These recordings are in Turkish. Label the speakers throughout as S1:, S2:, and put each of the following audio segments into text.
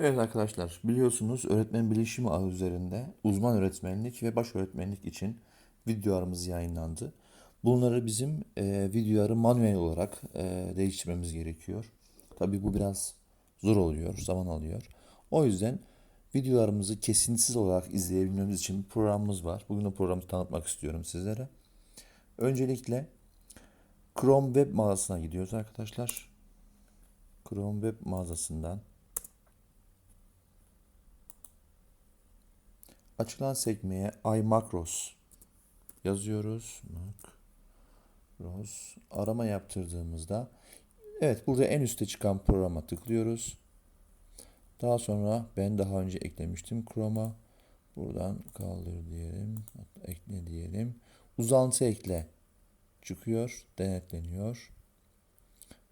S1: Evet arkadaşlar biliyorsunuz öğretmen bilişimi ağı üzerinde uzman öğretmenlik ve baş öğretmenlik için videolarımız yayınlandı. Bunları bizim e, videoları manuel olarak e, değiştirmemiz gerekiyor. Tabii bu biraz zor oluyor, zaman alıyor. O yüzden videolarımızı kesintisiz olarak izleyebilmemiz için bir programımız var. Bugün o programı tanıtmak istiyorum sizlere. Öncelikle Chrome web mağazasına gidiyoruz arkadaşlar. Chrome web mağazasından Açılan sekmeye iMacros yazıyoruz. Macros. Arama yaptırdığımızda evet burada en üstte çıkan programa tıklıyoruz. Daha sonra ben daha önce eklemiştim Chrome'a. Buradan kaldır diyelim. Ekle diyelim. Uzantı ekle çıkıyor. Denetleniyor.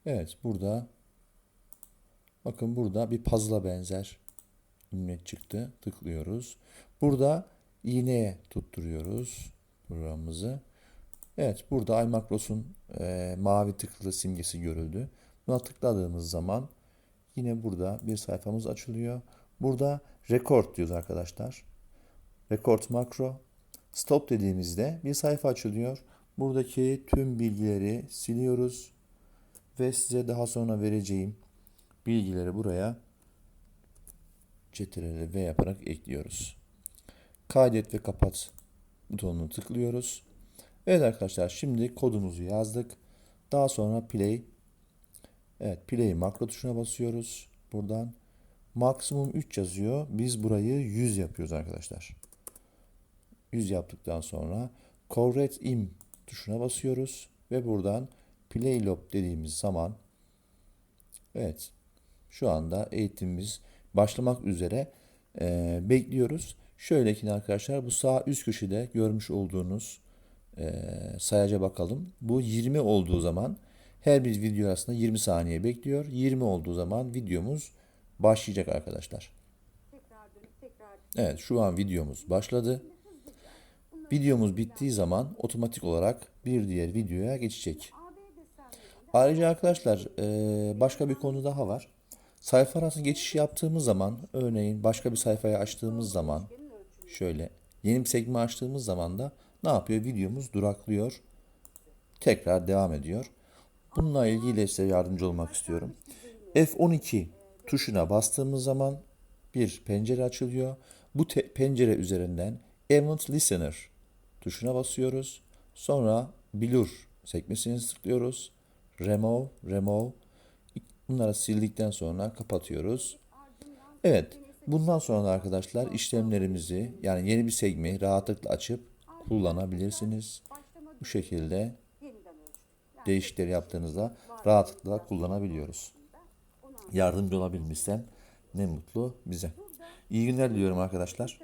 S1: Evet burada bakın burada bir puzzle'a benzer ümmet çıktı. Tıklıyoruz. Burada iğneye tutturuyoruz programımızı. Evet burada iMacros'un e, mavi tıklı simgesi görüldü. Buna tıkladığımız zaman yine burada bir sayfamız açılıyor. Burada record diyoruz arkadaşlar. Record makro. Stop dediğimizde bir sayfa açılıyor. Buradaki tüm bilgileri siliyoruz ve size daha sonra vereceğim bilgileri buraya Ctrl V yaparak ekliyoruz. Kaydet ve kapat butonunu tıklıyoruz. Evet arkadaşlar şimdi kodumuzu yazdık. Daha sonra play. Evet play makro tuşuna basıyoruz. Buradan maksimum 3 yazıyor. Biz burayı 100 yapıyoruz arkadaşlar. 100 yaptıktan sonra correct im tuşuna basıyoruz ve buradan play lob dediğimiz zaman evet şu anda eğitimimiz başlamak üzere e, bekliyoruz. Şöyle ki arkadaşlar bu sağ üst köşede görmüş olduğunuz e, sayaca bakalım. Bu 20 olduğu zaman her bir video arasında 20 saniye bekliyor. 20 olduğu zaman videomuz başlayacak arkadaşlar. Evet şu an videomuz başladı. Videomuz bittiği zaman otomatik olarak bir diğer videoya geçecek. Ayrıca arkadaşlar e, başka bir konu daha var. Sayfa arası geçiş yaptığımız zaman örneğin başka bir sayfaya açtığımız zaman şöyle yeni bir sekme açtığımız zaman da ne yapıyor? Videomuz duraklıyor. Tekrar devam ediyor. Bununla ilgili size yardımcı olmak istiyorum. F12 tuşuna bastığımız zaman bir pencere açılıyor. Bu pencere üzerinden Event Listener tuşuna basıyoruz. Sonra Blur sekmesini tıklıyoruz. Remove, Remove. Bunları sildikten sonra kapatıyoruz. Evet, bundan sonra arkadaşlar işlemlerimizi yani yeni bir sekmeyi rahatlıkla açıp kullanabilirsiniz. Bu şekilde değişikleri yaptığınızda rahatlıkla kullanabiliyoruz. Yardımcı olabilmişsem ne mutlu bize. İyi günler diliyorum arkadaşlar.